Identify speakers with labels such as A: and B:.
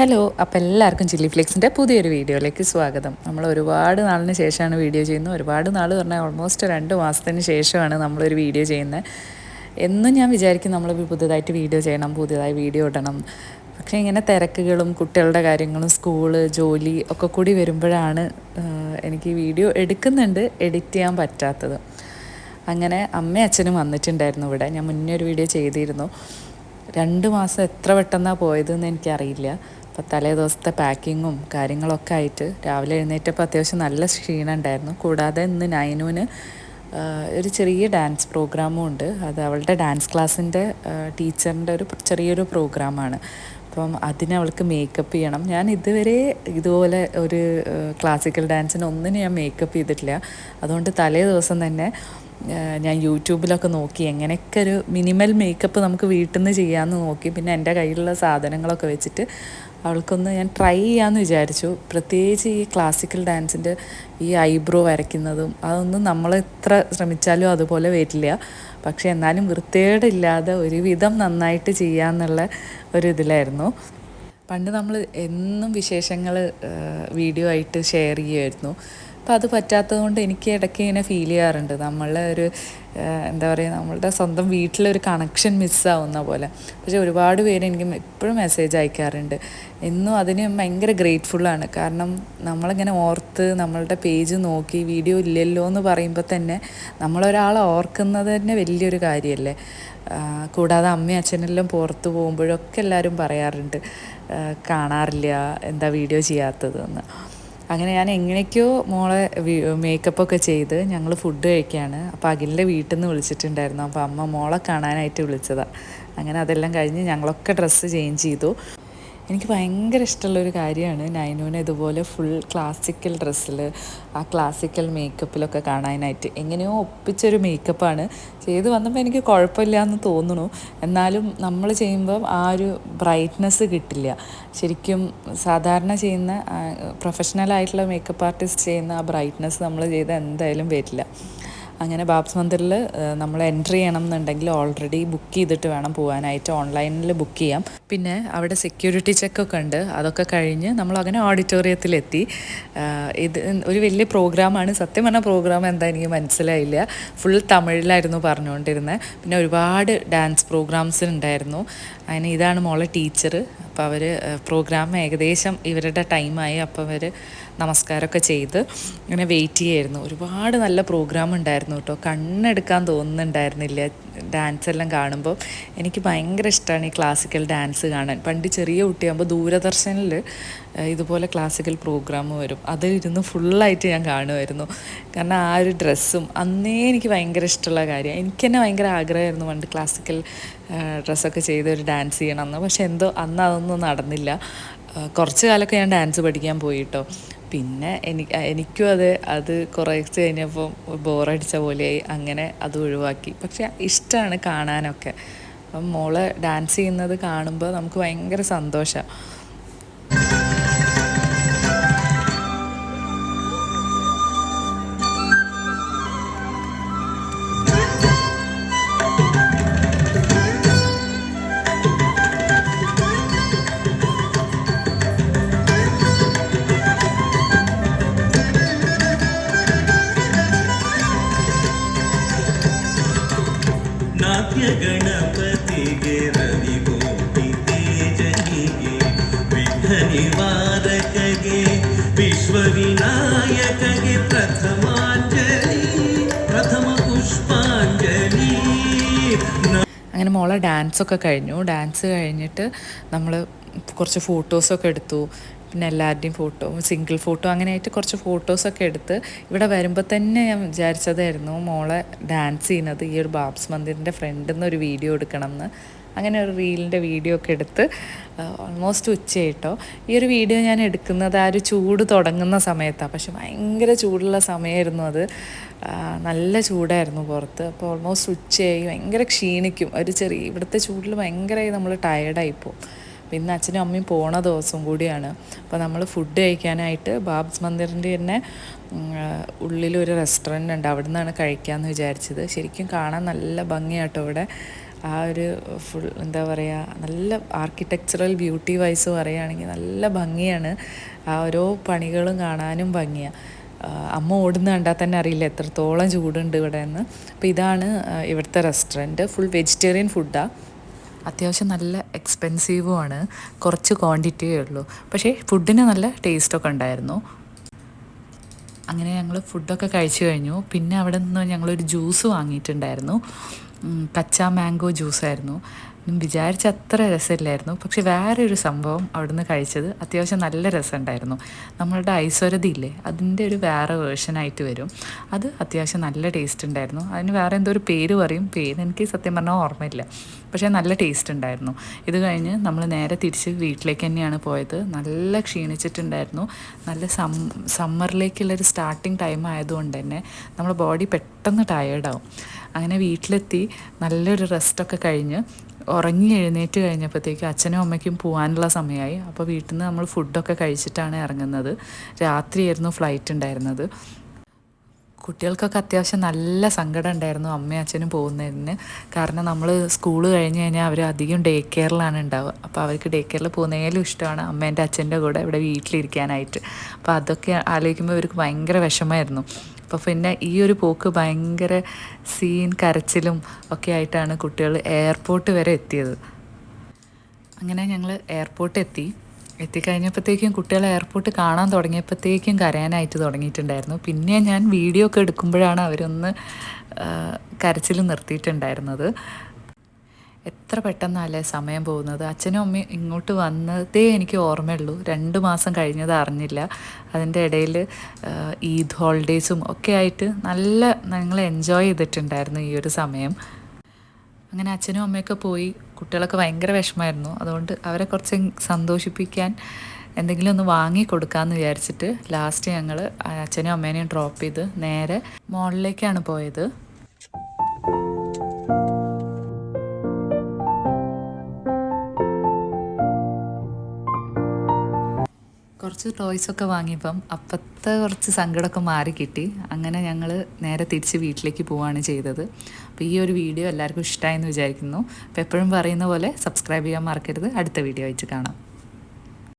A: Hello അപ്പോൾ എല്ലാവർക്കും chilli ഫ്ലേക്സിന്റെ പുതിയൊരു വീഡിയോയിലേക്ക് സ്വാഗതം. നമ്മൾ ഒരുപാട് നാളിന് ശേഷമാണ് വീഡിയോ ചെയ്യുന്നത്. ഒരുപാട് നാൾ പറഞ്ഞാൽ ഓൾമോസ്റ്റ് രണ്ട് മാസത്തിന് ശേഷമാണ് നമ്മളൊരു വീഡിയോ ചെയ്യുന്നത്. എന്നും ഞാൻ വിചാരിക്കും നമ്മൾ പുതുതായിട്ട് വീഡിയോ ചെയ്യണം പുതിയതായി വീഡിയോ ഇടണം. പക്ഷേ ഇങ്ങനെ തിരക്കുകളും കുട്ടികളുടെ കാര്യങ്ങളും സ്കൂൾ ജോലി ഒക്കെ കൂടി വരുമ്പോഴാണ് എനിക്ക് വീഡിയോ എടുക്കുന്നുണ്ട് എഡിറ്റ് ചെയ്യാൻ പറ്റാത്തത്. അങ്ങനെ അമ്മയും അച്ഛനും വന്നിട്ടുണ്ടായിരുന്നു ഇവിടെ. ഞാൻ മുന്നേ ഒരു വീഡിയോ ചെയ്തിരുന്നു. രണ്ട് മാസം എത്ര പെട്ടെന്നാണ് പോയതെന്ന് എനിക്കറിയില്ല. അപ്പോൾ തലേ ദിവസത്തെ പാക്കിങ്ങും കാര്യങ്ങളൊക്കെ ആയിട്ട് രാവിലെ എഴുന്നേറ്റപ്പോൾ അത്യാവശ്യം നല്ല ക്ഷീണം ഉണ്ടായിരുന്നു. കൂടാതെ ഇന്ന് നൈനുവിന് ഒരു ചെറിയ ഡാൻസ് പ്രോഗ്രാമും ഉണ്ട്. അത് അവളുടെ ഡാൻസ് ക്ലാസ്സിന്റെ ടീച്ചറിന്റെ ഒരു ചെറിയൊരു പ്രോഗ്രാമാണ്. അപ്പം അതിന് അവൾക്ക് മേക്കപ്പ് ചെയ്യണം. ഞാൻ ഇതുവരെ ഇതുപോലെ ഒരു ക്ലാസിക്കൽ ഡാൻസിന് ഒന്നിനും ഞാൻ മേക്കപ്പ് ചെയ്തിട്ടില്ല. അതുകൊണ്ട് തലേ ദിവസം തന്നെ ഞാൻ യൂട്യൂബിലൊക്കെ നോക്കി എങ്ങനെയൊക്കെ ഒരു മിനിമൽ മേക്കപ്പ് നമുക്ക് വീട്ടിൽ നിന്ന് ചെയ്യാമെന്ന് നോക്കി. പിന്നെ എന്റെ കയ്യിലുള്ള സാധനങ്ങളൊക്കെ വെച്ചിട്ട് അവൾക്കൊന്ന് ഞാൻ ട്രൈ ചെയ്യാമെന്ന് വിചാരിച്ചു. പ്രത്യേകിച്ച് ഈ ക്ലാസിക്കൽ ഡാൻസിന്റെ ഈ ഐബ്രോ വരയ്ക്കുന്നതും അതൊന്നും നമ്മൾ എത്ര ശ്രമിച്ചാലും അതുപോലെ വരില്ല. പക്ഷേ എന്നാലും വൃത്തികേടില്ലാതെ ഒരുവിധം നന്നായിട്ട് ചെയ്യാമെന്നുള്ള ഒരു ഇതിലായിരുന്നു. പണ്ട് നമ്മൾ എന്നും വിശേഷങ്ങൾ വീഡിയോ ആയിട്ട് ഷെയർ ചെയ്യുമായിരുന്നു അപ്പോൾ അത് പറ്റാത്തത് കൊണ്ട് എനിക്ക് ഇടയ്ക്ക് ഇങ്ങനെ ഫീൽ ചെയ്യാറുണ്ട്. നമ്മളെ ഒരു എന്താ പറയുക നമ്മളുടെ സ്വന്തം വീട്ടിലൊരു കണക്ഷൻ മിസ്സാവുന്ന പോലെ. പക്ഷേ ഒരുപാട് പേര് എനിക്ക് എപ്പോഴും മെസ്സേജ് അയക്കാറുണ്ട്. എന്നും അതിന് ഭയങ്കര ഗ്രേറ്റ്ഫുള്ളാണ് കാരണം നമ്മളിങ്ങനെ ഓർത്ത് നമ്മളുടെ പേജ് നോക്കി വീഡിയോ ഇല്ലല്ലോ എന്ന് പറയുമ്പോൾ തന്നെ നമ്മളൊരാളെ ഓർക്കുന്നത് തന്നെ വലിയൊരു കാര്യമല്ലേ കൂടാതെ അമ്മയും അച്ഛനെല്ലാം പുറത്ത് പോകുമ്പോഴൊക്കെ എല്ലാവരും പറയാറുണ്ട് കാണാറില്ല എന്താ വീഡിയോ ചെയ്യാത്തതെന്ന് അങ്ങനെ ഞാൻ എങ്ങനെയൊക്കെയോ മോളെ മേക്കപ്പൊക്കെ ചെയ്ത് ഞങ്ങൾ ഫുഡ് കഴിക്കുകയാണ് അപ്പോൾ അഖിലിന്റെ വീട്ടിൽ നിന്ന് വിളിച്ചിട്ടുണ്ടായിരുന്നു. അപ്പോൾ അമ്മ മോളെ കാണാനായിട്ട് വിളിച്ചതാണ് അങ്ങനെ അതെല്ലാം കഴിഞ്ഞ് ഞങ്ങളൊക്കെ ഡ്രസ്സ് ചേഞ്ച് ചെയ്തു. എനിക്ക് ഭയങ്കര ഇഷ്ടമുള്ളൊരു കാര്യമാണ് നൈനുവിനെ ഇതുപോലെ ഫുൾ ക്ലാസിക്കൽ ഡ്രസ്സിൽ ആ ക്ലാസിക്കൽ മേക്കപ്പിലൊക്കെ കാണാനായിട്ട് എങ്ങനെയോ ഒപ്പിച്ചൊരു മേക്കപ്പാണ് ചെയ്ത് വന്നപ്പോൾ എനിക്ക് കുഴപ്പമില്ല എന്ന് തോന്നുന്നു. എന്നാലും നമ്മൾ ചെയ്യുമ്പം ആ ഒരു ബ്രൈറ്റ്നസ് കിട്ടില്ല. ശരിക്കും സാധാരണ ചെയ്യുന്ന പ്രൊഫഷണൽ ആയിട്ടുള്ള മേക്കപ്പ് ആർട്ടിസ്റ്റ് ചെയ്യുന്ന ആ ബ്രൈറ്റ്നസ് നമ്മൾ ചെയ്ത് എന്തായാലും വരില്ല. അങ്ങനെ ബാബ്സ് മന്ദിറിൽ നമ്മൾ എൻട്രി ചെയ്യണം എന്നുണ്ടെങ്കിൽ ഓൾറെഡി ബുക്ക് ചെയ്തിട്ട് വേണം പോകാനായിട്ട് ഓൺലൈനിൽ ബുക്ക് ചെയ്യാം. പിന്നെ അവിടെ സെക്യൂരിറ്റി ചെക്കൊക്കെ ഉണ്ട്. അതൊക്കെ കഴിഞ്ഞ് നമ്മൾ അങ്ങനെ ഓഡിറ്റോറിയത്തിലെത്തി. ഇത് ഒരു വലിയ പ്രോഗ്രാമാണ്. സത്യം പറഞ്ഞ പ്രോഗ്രാം എന്താ എനിക്ക് മനസ്സിലായില്ല. ഫുൾ തമിഴിലായിരുന്നു പറഞ്ഞുകൊണ്ടിരുന്നത് പിന്നെ ഒരുപാട് ഡാൻസ് പ്രോഗ്രാംസ് ഉണ്ടായിരുന്നു. അതിന് ഇതാണ് മോളെ ടീച്ചർ അപ്പോൾ അവർ പ്രോഗ്രാം ഏകദേശം ഇവരുടെ ടൈമായി അപ്പോൾ അവർ നമസ്കാരമൊക്കെ ചെയ്ത് ഇങ്ങനെ വെയിറ്റ് ചെയ്യായിരുന്നു. ഒരുപാട് നല്ല പ്രോഗ്രാം ഉണ്ടായിരുന്നു കേട്ടോ. കണ്ണെടുക്കാൻ തോന്നുന്നുണ്ടായിരുന്നില്ല. ഡാൻസ് എല്ലാം കാണുമ്പോൾ എനിക്ക് ഭയങ്കര ഇഷ്ടമാണ് ഈ ക്ലാസിക്കൽ ഡാൻസ് കാണാൻ. പണ്ട് ചെറിയ കുട്ടിയാകുമ്പോൾ ദൂരദർശനിൽ ഇതുപോലെ ക്ലാസിക്കൽ പ്രോഗ്രാം വരും. അത് ഇരുന്ന് ഫുള്ളായിട്ട് ഞാൻ കാണുമായിരുന്നു. കാരണം ആ ഒരു ഡ്രസ്സും അന്നേ എനിക്ക് ഭയങ്കര ഇഷ്ടമുള്ള കാര്യം. എനിക്ക് തന്നെ ഭയങ്കര ആഗ്രഹമായിരുന്നു പണ്ട് ക്ലാസിക്കൽ ഡ്രസ്സൊക്കെ ചെയ്ത് ഒരു ഡാൻസ് ചെയ്യണമെന്ന്. പക്ഷെ എന്തോ അന്ന് അതൊന്നും നടന്നില്ല. കുറച്ച് കാലമൊക്കെ ഞാൻ ഡാൻസ് പഠിക്കാൻ പോയി കേട്ടോ. പിന്നെ എനിക്ക് എനിക്കും അത് അത് കുറച്ച് കഴിഞ്ഞപ്പോൾ ബോറടിച്ച പോലെയായി. അങ്ങനെ അത് ഒഴിവാക്കി. പക്ഷെ ഇഷ്ടമാണ് കാണാനൊക്കെ. അപ്പം മോൾ ഡാൻസ് ചെയ്യുന്നത് കാണുമ്പോൾ നമുക്ക് ഭയങ്കര സന്തോഷമാണ്
B: ಗಣಪತಿಗೆ ರವಿಗೋಟಿ ತೇಜನಿಗೆ ವಿಘ್ನ ನಿವಾರಕಗೆ ವಿಶ್ವ ವಿನಾಯಕಗೆ ಪ್ರಥಮಾಂಜಲಿ ಪ್ರಥಮ ಪುಷ್ಪಾಂಜಲಿ ನ-
A: അങ്ങനെ മോളെ ഡാൻസൊക്കെ കഴിഞ്ഞു ഡാൻസ് കഴിഞ്ഞിട്ട് നമ്മൾ കുറച്ച് ഫോട്ടോസൊക്കെ എടുത്തു പിന്നെ എല്ലാവരുടെയും ഫോട്ടോ സിംഗിൾ ഫോട്ടോ അങ്ങനെ ആയിട്ട് കുറച്ച് ഫോട്ടോസൊക്കെ എടുത്ത് ഇവിടെ വരുമ്പോൾ തന്നെ ഞാൻ വിചാരിച്ചതായിരുന്നു മോളെ ഡാൻസ് ചെയ്യുന്നത് ഈ ഒരു ബാബ്സ് മന്ദിറിന്റെ ഫ്രണ്ടിൽ ഒരു വീഡിയോ എടുക്കണം എന്ന് അങ്ങനെ ഒരു റീലിന്റെ വീഡിയോ ഒക്കെ എടുത്ത് ഓൾമോസ്റ്റ് ഉച്ചയായിട്ടോ. ഈ ഒരു വീഡിയോ ഞാൻ എടുക്കുന്നത് ആ ഒരു ചൂട് തുടങ്ങുന്ന സമയത്താണ് പക്ഷെ ഭയങ്കര ചൂടുള്ള സമയമായിരുന്നു അത്. നല്ല ചൂടായിരുന്നു പുറത്ത്. അപ്പോൾ ഓൾമോസ്റ്റ് ഉച്ചയായി. ഭയങ്കര ക്ഷീണിക്കും. ഒരു ചെറിയ ഇവിടുത്തെ ചൂടിൽ ഭയങ്കരമായി നമ്മൾ ടയർഡായിപ്പോവും പിന്നെ അച്ഛനും അമ്മയും പോണ ദിവസം കൂടിയാണ്. അപ്പോൾ നമ്മൾ ഫുഡ് കഴിക്കാനായിട്ട് ബാബ്സ് മന്ദിറിന്റെ തന്നെ ഉള്ളിലൊരു റെസ്റ്റോറന്റ് ഉണ്ട്. അവിടെ നിന്നാണ് കഴിക്കാമെന്ന് വിചാരിച്ചത്. ശരിക്കും കാണാൻ നല്ല ഭംഗിയാട്ടോ ഇവിടെ. ആ ഒരു ഫുൾ എന്താ പറയുക നല്ല ആർക്കിടെക്ചറൽ ബ്യൂട്ടി വൈസ് പറയുകയാണെങ്കിൽ നല്ല ഭംഗിയാണ്. ആ ഓരോ പണികളും കാണാനും ഭംഗിയാണ് അമ്മ ഓടുന്ന കണ്ടാൽ തന്നെ അറിയില്ല എത്രത്തോളം ചൂടുണ്ട് ഇവിടെ നിന്ന് അപ്പോൾ ഇതാണ് ഇവിടുത്തെ റെസ്റ്റോറന്റ് ഫുൾ വെജിറ്റേറിയൻ ഫുഡാണ് അത്യാവശ്യം നല്ല എക്സ്പെൻസീവുമാണ് കുറച്ച് ക്വാണ്ടിറ്റിയേ ഉള്ളൂ. പക്ഷേ ഫുഡിന് നല്ല ടേസ്റ്റൊക്കെ ഉണ്ടായിരുന്നു. അങ്ങനെ ഞങ്ങൾ ഫുഡൊക്കെ കഴിച്ചു കഴിഞ്ഞു. പിന്നെ അവിടെ നിന്ന് ഞങ്ങളൊരു ജ്യൂസ് വാങ്ങിയിട്ടുണ്ടായിരുന്നു. ഉം, കച്ചാ മാംഗോ ജ്യൂസായിരുന്നു. വിചാരിച്ച അത്ര രസമില്ലായിരുന്നു. പക്ഷെ വേറെ ഒരു സംഭവം അവിടുന്ന് കഴിച്ചത് അത്യാവശ്യം നല്ല രസമുണ്ടായിരുന്നു. നമ്മളുടെ ഐശ്വരതി ഇല്ലേ അതിന്റെ ഒരു വേറെ വേർഷനായിട്ട് വരും. അത് അത്യാവശ്യം നല്ല ടേസ്റ്റ് ഉണ്ടായിരുന്നു അതിന് വേറെ എന്തോ ഒരു പേര് പറയും. പേര് എനിക്ക് സത്യം പറഞ്ഞാൽ ഓർമ്മയില്ല. പക്ഷേ നല്ല ടേസ്റ്റ് ഉണ്ടായിരുന്നു ഇത് കഴിഞ്ഞ് നമ്മൾ നേരെ തിരിച്ച് വീട്ടിലേക്ക് തന്നെയാണ് പോയത്. നല്ല ക്ഷീണിച്ചിട്ടുണ്ടായിരുന്നു. നല്ല സം സമ്മറിലേക്കുള്ളൊരു സ്റ്റാർട്ടിങ് ടൈം ആയതുകൊണ്ട് തന്നെ നമ്മുടെ ബോഡി പെട്ടെന്ന് ടയേർഡാവും അങ്ങനെ വീട്ടിലെത്തി നല്ലൊരു റെസ്റ്റൊക്കെ കഴിഞ്ഞ് ഉറങ്ങി എഴുന്നേറ്റ് കഴിഞ്ഞപ്പോഴത്തേക്ക് അച്ഛനും അമ്മയ്ക്കും പോകാനുള്ള സമയമായി. അപ്പോൾ വീട്ടിൽ നിന്ന് നമ്മൾ ഫുഡൊക്കെ കഴിച്ചിട്ടാണ് ഇറങ്ങുന്നത്. രാത്രിയായിരുന്നു ഫ്ലൈറ്റ് ഉണ്ടായിരുന്നത്. കുട്ടികൾക്കൊക്കെ അത്യാവശ്യം നല്ല സങ്കടം ഉണ്ടായിരുന്നു അമ്മയും അച്ഛനും പോകുന്നതിന്. കാരണം നമ്മൾ സ്കൂൾ കഴിഞ്ഞ് കഴിഞ്ഞാൽ അവർ അധികം ഡേ കെയറിലാണ് ഉണ്ടാവുക. അപ്പോൾ അവർക്ക് ഡേ കെയറിൽ പോകുന്നതിലും ഇഷ്ടമാണ് അമ്മേന്റെ അച്ഛന്റെ കൂടെ ഇവിടെ വീട്ടിലിരിക്കാനായിട്ട്. അപ്പോൾ അതൊക്കെ ആലോചിക്കുമ്പോൾ ഇവർക്ക് ഭയങ്കര വിഷമമായിരുന്നു. അപ്പോൾ പിന്നെ ഈ ഒരു പോക്ക് ഭയങ്കര സീൻ കരച്ചിലും ഒക്കെ ആയിട്ടാണ് കുട്ടികൾ എയർപോർട്ട് വരെ എത്തിയത്. അങ്ങനെ ഞങ്ങൾ എയർപോർട്ട് എത്തി. എത്തിക്കഴിഞ്ഞപ്പോഴത്തേക്കും കുട്ടികൾ എയർപോർട്ട് കാണാൻ തുടങ്ങിയപ്പോഴത്തേക്കും കരയാനായിട്ട് തുടങ്ങിയിട്ടുണ്ടായിരുന്നു. പിന്നെ ഞാൻ വീഡിയോ ഒക്കെ എടുക്കുമ്പോഴാണ് അവരൊന്ന് കരച്ചിൽ നിർത്തിയിട്ടുണ്ടായിരുന്നത്. എത്ര പെട്ടെന്നല്ലേ സമയം പോകുന്നത്? അച്ഛനും അമ്മയും ഇങ്ങോട്ട് വന്നതേ എനിക്ക് ഓർമ്മയുള്ളൂ. രണ്ട് മാസം കഴിഞ്ഞത് അറിഞ്ഞില്ല. അതിന്റെ ഇടയിൽ ഈദ് ഹോളിഡേയ്സും ഒക്കെ ആയിട്ട് നല്ല ഞങ്ങൾ എൻജോയ് ചെയ്തിട്ടുണ്ടായിരുന്നു ഈ ഒരു സമയം. അങ്ങനെ അച്ഛനും അമ്മയൊക്കെ പോയി. കുട്ടികളൊക്കെ ഭയങ്കര വിഷമമായിരുന്നു. അതുകൊണ്ട് അവരെ കുറച്ച് സന്തോഷിപ്പിക്കാൻ എന്തെങ്കിലും ഒന്ന് വാങ്ങി കൊടുക്കാമെന്ന് വിചാരിച്ചിട്ട് ലാസ്റ്റ് ഞങ്ങൾ അച്ഛനും അമ്മേനെയും ഡ്രോപ്പ് ചെയ്ത് നേരെ മോളിലേക്കാണ് പോയത്. കുറച്ച് ടോയ്സൊക്കെ വാങ്ങിയപ്പം അപ്പത്തെ കുറച്ച് സങ്കടമൊക്കെ മാറി കിട്ടി. അങ്ങനെ ഞങ്ങൾ നേരെ തിരിച്ച് വീട്ടിലേക്ക് പോവുകയാണ് ചെയ്തത്. അപ്പോൾ ഈ ഒരു വീഡിയോ എല്ലാവർക്കും ഇഷ്ടമായെന്ന് വിചാരിക്കുന്നു. അപ്പോൾ എപ്പോഴും പറയുന്ന പോലെ സബ്സ്ക്രൈബ് ചെയ്യാൻ മറക്കരുത്. അടുത്ത വീഡിയോ ആയിട്ട് കാണാം.